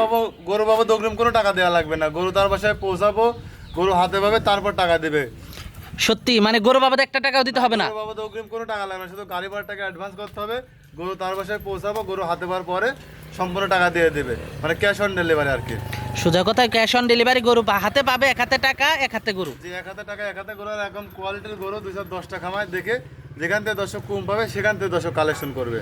পাবো গরু পাবো তো অগ্রিম কোনো টাকা দেওয়া লাগবে না। গরু তার বাসায় পৌঁছাবো গরু হাতে পাবে তারপর টাকা দেবে। সত্যি মানে গরু বাবাতে একটা টাকাও দিতে হবে না। গরু পাবো অগ্রিম কোনো টাকা লাগবে না শুধু গাড়ি ভাড়া টাকা অ্যাডভান্স করতে হবে। গরু তার বাসায় পৌঁছাবো গরু হাতে পাওয়ার পরে সম্পূর্ণ টাকা দিয়ে দেবে। মানে ক্যাশ অন ডেলিভারি আর কি। সোজা কথায় ক্যাশ অন ডেলিভারি গরু হাতে পাবে এক হাতে টাকা এক হাতে গরু। যে এক হাতে টাকা এক হাতে গরু আর এখন কোয়ালিটির গরু দুশো দশটা খামায় দেখে যেখান থেকে দর্শক কম পাবে সেখান থেকে দর্শক কালেকশন করবে।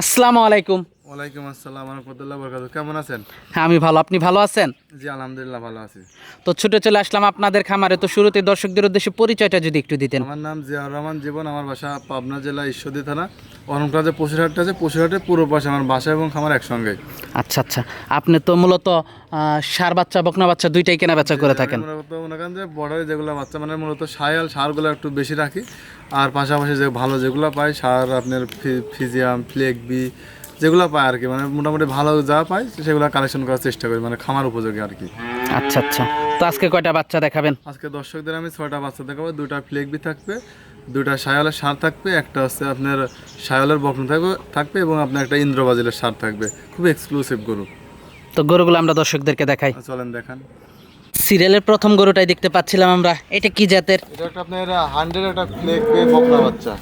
আসসালামু আলাইকুম। ওয়ালাইকুম আসসালাম রহমতুল্লাহ বরকাত কেমন আছেন? হ্যাঁ আমি ভালো। আপনি ভালো আছেন? জি আলহামদুলিল্লাহ ভালো আছি। তো ছুটে চলে আসলাম আপনাদের খামারে। তো শুরুতে দর্শকদের উদ্দেশ্যে পরিচয়টা যদি একটু দিতেন। আমার নাম জিয়াউর রহমান জীবন আমার বাসা পাবনা জেলা ঈশ্বরদী থানা। অরমকা যে পশুরহাটটা আছে। পশুরহাটের পুরো পাশে আমার বাসা এবং খামার একসঙ্গে। আচ্ছা আচ্ছা। আপনি তো মূলত সার বাচ্চা বকনা বাচ্চা দুইটাই কেনা বেচা করে থাকেন। মনে করেন যে বর্ডারে যেগুলো বাচ্চা মানে মূলত সায়াল সারগুলো একটু বেশি রাখি। আর পাশাপাশি যে ভালো যেগুলো পাই সার আপনার ফিজিয়াম ফ্লেক বি যেগুলো পাই আর কি মানে মোটামুটি ভালো যা পাই সেগুলো কালেকশন করার চেষ্টা করি মানে খামার উপযোগী আর কি। আচ্ছা আচ্ছা। তো আজকে কয়টা বাচ্চা দেখাবেন? আজকে দর্শকদের আমি ছয়টা বাচ্চা দেখাবো দুইটা ফ্লেক বি থাকবে দুইটা সায়ালের সার থাকবে একটা হচ্ছে আপনার সায়ালের বকন থাকবে থাকবে এবং আপনার একটা ইন্দ্রবাজিলের সার থাকবে খুব এক্সক্লুসিভ গরু। তো গরুগুলো আমরা দর্শকদেরকে দেখাই। চলেন দেখান। সিরিয়ালের প্রথম গরুটাই দেখতে পাচ্ছিলাম আমরা এটা কি জাতের? এটা একটা আপনার হান্ড্রেড একটা ফ্লেক বি বকনা বাচ্চা।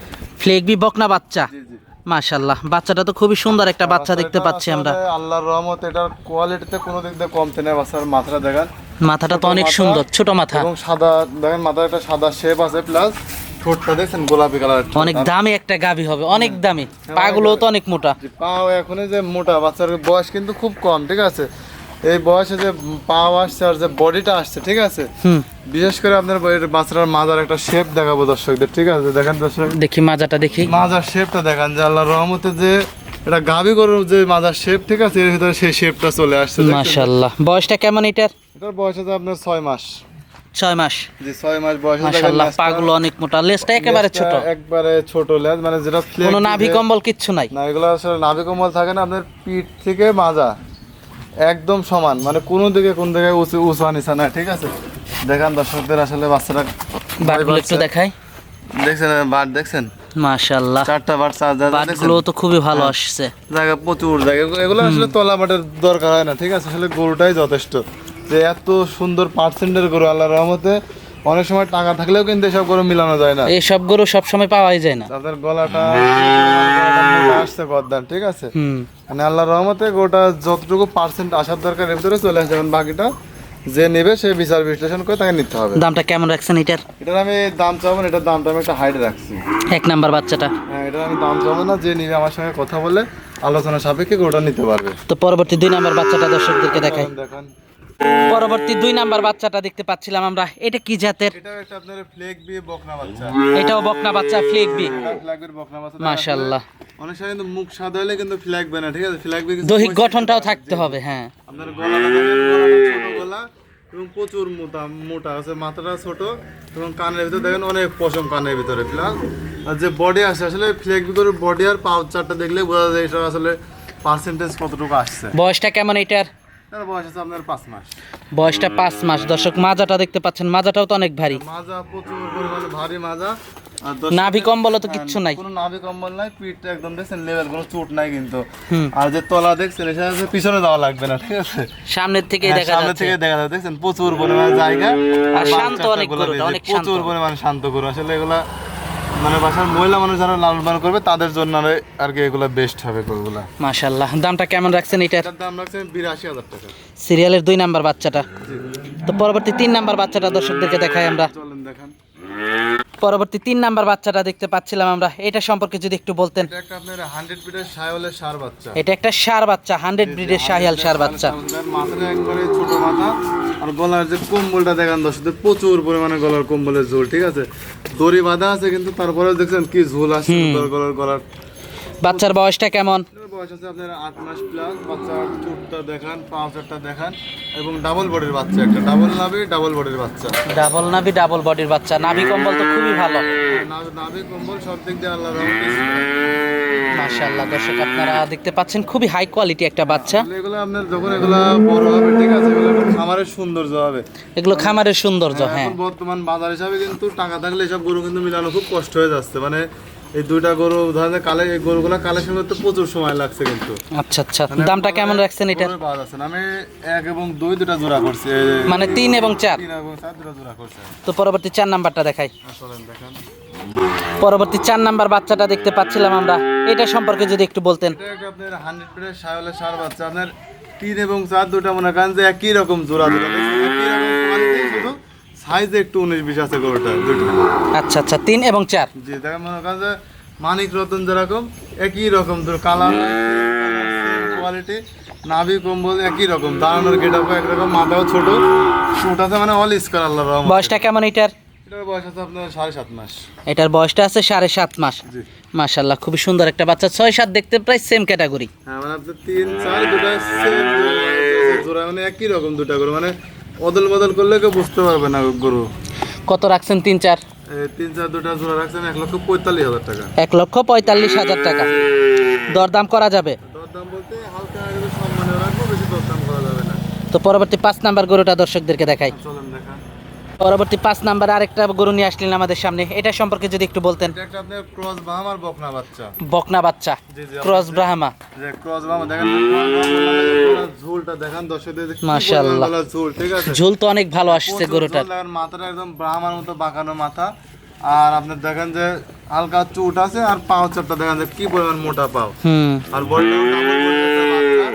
ফ্লেগবি বকনা বাচ্চা। জি জি। মাশাল্লাহ বাচ্চাটা তো খুবই সুন্দর একটা বাচ্চা দেখতে পাচ্ছি আমরা। আল্লাহর রহমত এটার কোয়ালিটিতে কোনো দিক দিয়ে কমতে নেই বাচ্চার মাথাটা দেখেন। মাথাটা তো অনেক সুন্দর ছোট মাথা। এবং সাদা দেখেন মাথায় একটা সাদা শেপ আছে প্লাস ঠোঁটটা দেখছেন গোলাপি কালার অনেক দামি একটা গাভী হবে অনেক দামি। পাগুলো তো অনেক মোটা। পাও এখন যে মোটা বাচ্চার বয়স কিন্তু খুব কম ঠিক আছে? এই বয়সে যে পাও আসছে আর যে বডিটা আসছে ঠিক আছে? হুম। বিশেষ করে আপনার বাচ্চার মাজার একটা শেপ দেখাবো দর্শকদের ঠিক আছে? দেখেন দর্শক। দেখি মাজাটা দেখি। মাজার শেপটা দেখান যে আল্লাহ রহমতে যে এটা গাভী গরুর যে মাজার শেপ ঠিক আছে? এর ভিতরে সেই শেপটা চলে আসছে? মাশাল্লাহ বয়সটা কেমন এটার? এটার বয়স আছে আপনার ছয় মাস। ছয় মাস। যে ছয় মাস বয়সে পাগুলো অনেক মোটা। লেজটা একেবারে ছোট। একবারে ছোট লেজ মানে যেটা কোনো নাভি কম্বল কিচ্ছু নাই। না এগুলো আসলে নাভি কম্বল থাকে না আপনার পিঠ থেকে মাজা। একদম সমান মানে কোন দিকে কোন দিকে উঁচু উঁচু নিচা না ঠিক আছে? দেখান দর্শকদের আসলে বাচ্চারা বাড়িগুলো একটু দেখাই। দেখছেন বাট দেখছেন? মাশাআল্লাহ। চারটা বাট চার জায়গা দেখছেন? বাটগুলো তো খুবই ভালো আসছে। জায়গা প্রচুর জায়গা এগুলো- এগুলো আসলে তলা বাটের দরকার হয় না ঠিক আছে? আসলে গরুটাই যথেষ্ট। যে এত সুন্দর পার্সেন্টের গরু আল্লাহর রহমতে অনেক সময় টাকা থাকলেও কিন্তু এসব গরু মিলানো যায় না। এই সব গরু সবসময় পাওয়াই যায় না। তাদের গলাটা আসছে গদ্দান ঠিক আছে? মানে আল্লাহর রহমতে গোটা যতটুকু পার্সেন্ট আসার দরকার এর ভিতরে চলে আসে। এখন বাকিটা যে নেবে সে বিচার বিশ্লেষণ করে তাকে নিতে হবে। দামটা কেমন রাখছেন এটার? এটার আমি দাম চাবো না এটার দামটা আমি একটা হাইডে রাখছি। এক নাম্বার বাচ্চাটা। হ্যাঁ এটার আমি দাম চাবো না যে নিবে আমার সঙ্গে কথা বলে আলোচনা সাপেক্ষে গোটা নিতে পারবে। তো পরবর্তী দুই নাম্বার বাচ্চাটা দর্শকদেরকে দেখাই। দেখেন। পরবর্তী দুই নাম্বার বাচ্চাটা দেখতে পাচ্ছিলাম আমরা। এটা কি জাতের? এটাও ফ্লেক বকনা বাচ্চা। এটাও বকনা বাচ্চা ফ্লেগ বি। মাশাল্লাহ অনেক সময় কিন্তু মুখ সাদা হলে কিন্তু ফ্ল্যাগ না ঠিক আছে? ফ্ল্যাগ দৈহিক গঠনটাও থাকতে হবে হ্যাঁ। আপনার গলা এবং প্রচুর মোটা মোটা আছে। মাথাটা ছোট এবং কানের ভিতরে দেখেন অনেক পশম কানের ভিতরে প্লাস আর যে বডি আছে আসলে ফ্লেক ভিতরে বডি আর পাউচ চারটা দেখলে বোঝা যায় এটা আসলে পার্সেন্টেজ কতটুকু আসছে। বয়সটা কেমন এটার? বয়সটা পাঁচ মাস। দর্শক মাজাটা দেখতে পাচ্ছেন মাজাটাও তো অনেক ভারী। মাজা প্রচুর পরিমাণে ভারী মাজা। নাভি কম্বল তো কিচ্ছু নাই। কোনো নাভি কম্বল নাই পিঠটা একদম দেখছেন লেভেল কোনো চোট নাই কিন্তু। আর যে তলা দেখছেন এটা পিছনে যাওয়া লাগবে না ঠিক আছে? সামনের থেকেই হ্যাঁ, দেখা যাচ্ছে। থেকে দেখা যাচ্ছে দেখছেন প্রচুর পরিমাণে জায়গা। আর শান্ত অনেক অনেক প্রচুর পরিমাণে শান্ত গরু। আসলে এগুলা মানে বাসার মহিলা মানুষ যারা লালন পালন করবে তাদের জন্য আর- কি এগুলা বেস্ট হবে গরুগুলা। মাশাল্লাহ দামটা কেমন রাখছেন এটার? দাম রাখছেন বিরাশি হাজার টাকা। সিরিয়ালের দুই নাম্বার বাচ্চাটা। তো পরবর্তী তিন নাম্বার বাচ্চাটা দর্শকদেরকে দেখাই আমরা। দেখান। পরবর্তী তিন নাম্বার বাচ্চাটা দেখতে পাচ্ছিলাম আমরা। এটা সম্পর্কে যদি একটু বলতেন। এটা একটা সার বাচ্চা। এটা একটা সার বাচ্চা হান্ড্রেড ব্রিডের শাহিয়াল সার বাচ্চা। মাথাটা একবারে ছোট মাথা। আর গলার যে কম্বলটা দেখান দর্শকদের প্রচুর পরিমাণে গলার কম্বলের ঝোল ঠিক আছে? দড়ি বাঁধা আছে কিন্তু তারপরে দেখছেন কি ঝোল আসছে গলার গলার বাচ্চার বয়সটা কেমন? বয়স আছে আপনার আট মাস প্লাস বাচ্চার চুটটা দেখান দেখান এবং ডাবল বডির বাচ্চা একটা ডাবল নাভি ডাবল বডির বাচ্চা। ডাবল নাভি ডাবল বডির বাচ্চা। নাভি কম্বল তো খুবই ভালো। নাভি- কম্বল সব দিক দিয়ে আল্লাহ মাশাআল্লাহ দর্শক আপনারা দেখতে পাচ্ছেন খুবই হাই কোয়ালিটি একটা বাচ্চা। এগুলো আপনার যখন এগুলা বড় হবে ঠিক আছে এগুলো খামারের সৌন্দর্য হবে। এগুলো খামারের সৌন্দর্য হ্যাঁ। বর্তমান বাজার হিসাবে কিন্তু টাকা থাকলে এসব গরু কিন্তু মিলানো খুব কষ্ট হয়ে যাচ্ছে। মানে এই দুইটা গরু ধরেন কালে এই গরুগুলো কালেকশন করতে প্রচুর সময় লাগছে কিন্তু। আচ্ছা আচ্ছা। দামটা কেমন রাখছেন পাওয়া যাচ্ছে আমি এক এবং দুই দুটা জোড়া করছি। মানে তিন এবং চার? তিন এবং চার দুটা জোড়া করছে। তো পরবর্তী চার নাম্বারটা দেখাই। আসলে দেখেন। পরবর্তী চার নাম্বার বাচ্চাটা দেখতে পাচ্ছিলাম আমরা। এটা সম্পর্কে যদি একটু বলতেন। এটা আপনার হান্ড্রেড প্লেট সায়লের সার বাচ্চা? আপনার তিন এবং চার দুটা মনে করেন যে একই রকম জোড়া দুটা দেখছেন? একই রকম quality, শুধু সাইজে একটু উনিশ বিশ আছে গরুটা আচ্ছা আচ্ছা তিন এবং চার জি দেখেন মনে করেন যে মানিক রতন যেরকম একই রকম কালার কোয়ালিটি নাভি কম্বল একই রকম দাঁড়ানোর গেটাপও একরকম মাথাও ছোট ওটাতে মানে অল স্কার আল্লাহ রহমান বয়সটা কেমন এটার এটার বয়স আছে আপনার সাড়ে সাত মাস এটার বয়সটা আছে সাড়ে সাত মাস মাশাল্লাহ খুবই সুন্দর একটা বাচ্চা ছয় সাত দেখতে প্রায় সেম ক্যাটাগরি হ্যাঁ মানে আপনার তিন চার দুটা জোড়া মানে একই রকম দুটা করে মানে অদল বদল করলে কেউ বুঝতে পারবে না গরু। কত রাখছেন তিন চার? তিন চার দুটা জোড়া রাখছেন এক লক্ষ পঁয়তাল্লিশ হাজার টাকা। এক লক্ষ পঁয়তাল্লিশ হাজার টাকা। দরদাম করা যাবে? দরদাম বলতে হালকা সম্মানে রাখব বেশি দরদাম করা যাবে না। তো পরবর্তী পাঁচ নাম্বার গরুটা দর্শকদেরকে দেখাই। পরবর্তী পাঁচ নাম্বার আরেকটা গরু নিয়ে আসলেন আমাদের সামনে। এটা সম্পর্কে যদি একটু বলতেন। এটা আপনার ক্রস বকনা বাচ্চা। বকনা বাচ্চা। ক্রস ব্রাহ্মা যে ক্রস দেখেন ঝুলটা দেখেন দর্শকদের যে মাশাআল্লাহ। ঝুল ঠিক আছে? ঝুল তো অনেক ভালো আসছে গরুটার। মাথাটা একদম ব্রাহ্মার মতো বাঁকানো মাথা। আর আপনার দেখেন যে হালকা চুট আছে আর পাও চারটা দেখেন যে কি পরিমাণ মোটা পাও। আর ডাবল বডি আছে বাচ্চার।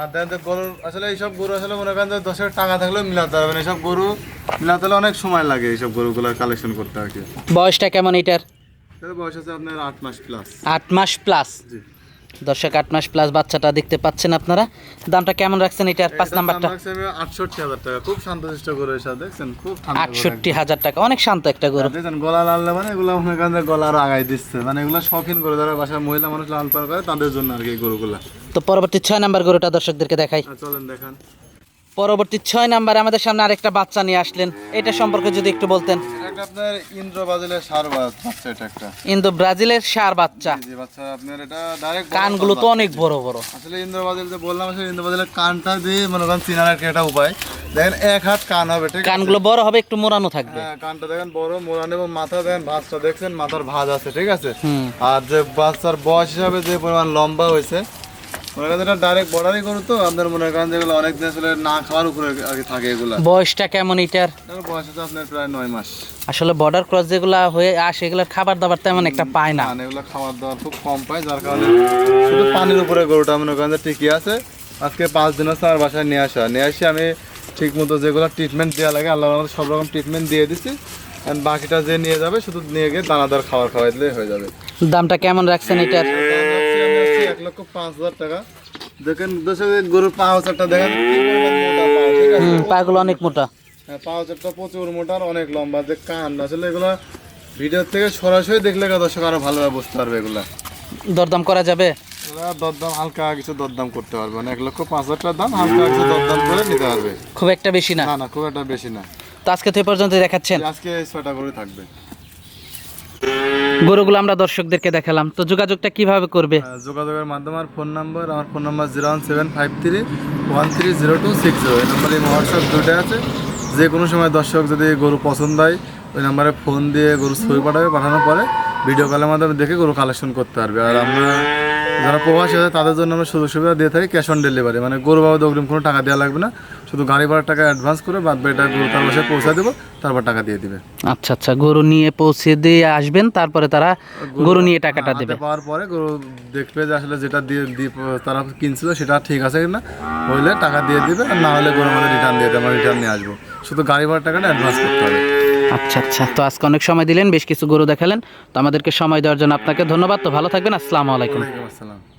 আর দেখেন গরুর আসলে এইসব গরু আসলে মনে করেন যে দশের টাকা থাকলেও মিলাতে এইসব গরু মিলাতে হলে অনেক সময় লাগে এইসব গরুগুলো কালেকশন করতে আর কি। বয়সটা কেমন এটার? এর বয়স আছে আপনার আট মাস প্লাস আট মাস প্লাস জি। দর্শক আট মাস প্লাস বাচ্চাটা দেখতে পাচ্ছেন আপনারা। দামটা কেমন রাখছেন এটার? পাঁচ নাম্বারটা? আটষট্টি হাজার টাকা। খুব শান্তশিষ্ট গরু এসে দেখছেন? খুব আটষট্টি হাজার টাকা। অনেক শান্ত একটা গরু। দেখছেন? গলা লাল মানে এগুলো মনে করেন যে গলা আরও আগাই দিচ্ছে। মানে এগুলো শখিন করে যারা বাসার মহিলা মানুষ লাল পাল করে তাদের জন্য আর কি গরুগুলা। তো পরবর্তী ছয় নাম্বার গরুটা দর্শকদেরকে দেখাই। চলেন দেখান। পরবর্তী ছয় নাম্বার আমাদের সামনে আরেকটা বাচ্চা নিয়ে আসলেন। এটা সম্পর্কে যদি একটু বলতেন। আপনার ইন্দ্র বাজিলের সার বাচ্চা এটা একটা। কিন্তু ব্রাজিলের সার বাচ্চা। জি বাচ্চা আপনার এটা ডাইরেক্ট কানগুলো তো অনেক বড় বড়। আসলে ইন্দ্র বাজিল যে বললাম আসলে ইন্দ্র বাজিলের কানটা দিয়ে মনে করেন চিনার আর কি উপায়। দেখেন এক হাত কান হবে ঠিক আছে? কানগুলো বড় হবে একটু মোড়ানো থাকবে। হ্যাঁ কানটা দেখেন বড় মোড়ান এবং মাথা দেখেন ভাঁজটা দেখছেন মাথার ভাঁজ আছে ঠিক আছে? আর যে বাচ্চার বয়স হিসাবে যে পরিমাণ লম্বা হয়েছে মনে করেন এটা ডাইরেক্ট বর্ডারই করু তো আপনার মনে করেন যেগুলো অনেক দিন আসলে না খাওয়ার উপরে আর কি থাকে এগুলা। বয়সটা কেমন এটার? এটার বয়স আছে আপনার প্রায় নয় মাস। আসলে বর্ডার ক্রস যেগুলা হয়ে আসে এগুলোর খাবার দাবার তেমন একটা পায় না। মানে এগুলো খাবার দাবার খুব কম পায় যার কারণে শুধু পানির উপরে গরুটা মনে করেন যে টিকে আছে। আজকে পাঁচ দিন হচ্ছে আমার বাসায় নিয়ে আসা। নিয়ে আসি আমি ঠিক মতো যেগুলো ট্রিটমেন্ট দেওয়া লাগে আল্লাহ আমাদের সব রকম ট্রিটমেন্ট দিয়ে দিছি। বাকিটা যে নিয়ে যাবে শুধু নিয়ে গিয়ে দানাদার খাবার খাওয়াই দিলে হয়ে যাবে। দামটা কেমন রাখছেন এটার দাম রাখছি আমি হচ্ছে এক লক্ষ পাঁচ হাজার টাকা। দেখেন দর্শক গরুর পা হাজারটা দেখেন। পাগুলো অনেক মোটা। হ্যাঁ পা হাজারটা প্রচুর মোটা আর অনেক লম্বা। যে কান আসলে এগুলো ভিডিও থেকে সরাসরি দেখলে দর্শক আরও ভালোভাবে বুঝতে পারবে এগুলা। দরদাম করা যাবে? এগুলা দরদাম হালকা কিছু দরদাম করতে পারবে মানে এক লক্ষ পাঁচ হাজার টাকার দাম হালকা কিছু দরদাম করে নিতে পারবে। খুব একটা বেশি না? না না খুব একটা বেশি না। তো আজকে তো এ পর্যন্ত দেখাচ্ছেন। আজকে এই ছয়টা করে থাকবে। গরুগুলো আমরা দর্শকদেরকে দেখালাম। তো যোগাযোগটা কীভাবে করবে? যোগাযোগের মাধ্যমে আমার ফোন নাম্বার, আমার phone number zero one seven five three one three zero two six zero. এই নাম্বারে হোয়াটসঅ্যাপ দুটো আছে। যে কোনো সময় দর্শক যদি গরু পছন্দ হয়, ওই নাম্বারে ফোন দিয়ে গরু ছবি পাঠাবে, পাঠানোর পরে ভিডিও কলের মাধ্যমে দেখে গরু কালেকশন করতে পারবে। আর আমরা যারা প্রবাসী আছে, তাদের জন্য আমরা সুযোগ সুবিধা দিয়ে থাকি ক্যাশ অন ডেলিভারি মানে গরু বাবদ অগ্রিম কোনো টাকা দেওয়া লাগবে না। শুধু গাড়ি ভাড়ার টাকা অ্যাডভান্স করে বাদ বাকিটা গরু তার বাসায় পৌঁছে দেবো। তারপর টাকা দিয়ে দিবে। আচ্ছা আচ্ছা গরু নিয়ে পৌঁছে দিয়ে আসবেন তারপরে তারা গরু নিয়ে টাকাটা দেবে। পাওয়ার পরে গরু দেখবে যে আসলে যেটা দিয়ে তারা কিনছিল সেটা ঠিক আছে কিনা হইলে টাকা দিয়ে দিবে আর না হলে গরু আমাদের রিটার্ন দিয়ে দেবে আমরা রিটার্ন নিয়ে আসব। শুধু গাড়ি ভাড়ার টাকাটা অ্যাডভান্স করতে হবে। আচ্ছা আচ্ছা তো আজকে অনেক সময় দিলেন বেশ কিছু গরু দেখালেন তো আমাদেরকে সময় দেওয়ার জন্য আপনাকে ধন্যবাদ তো ভালো থাকবেন আসসালামু আলাইকুম। আসসালাম।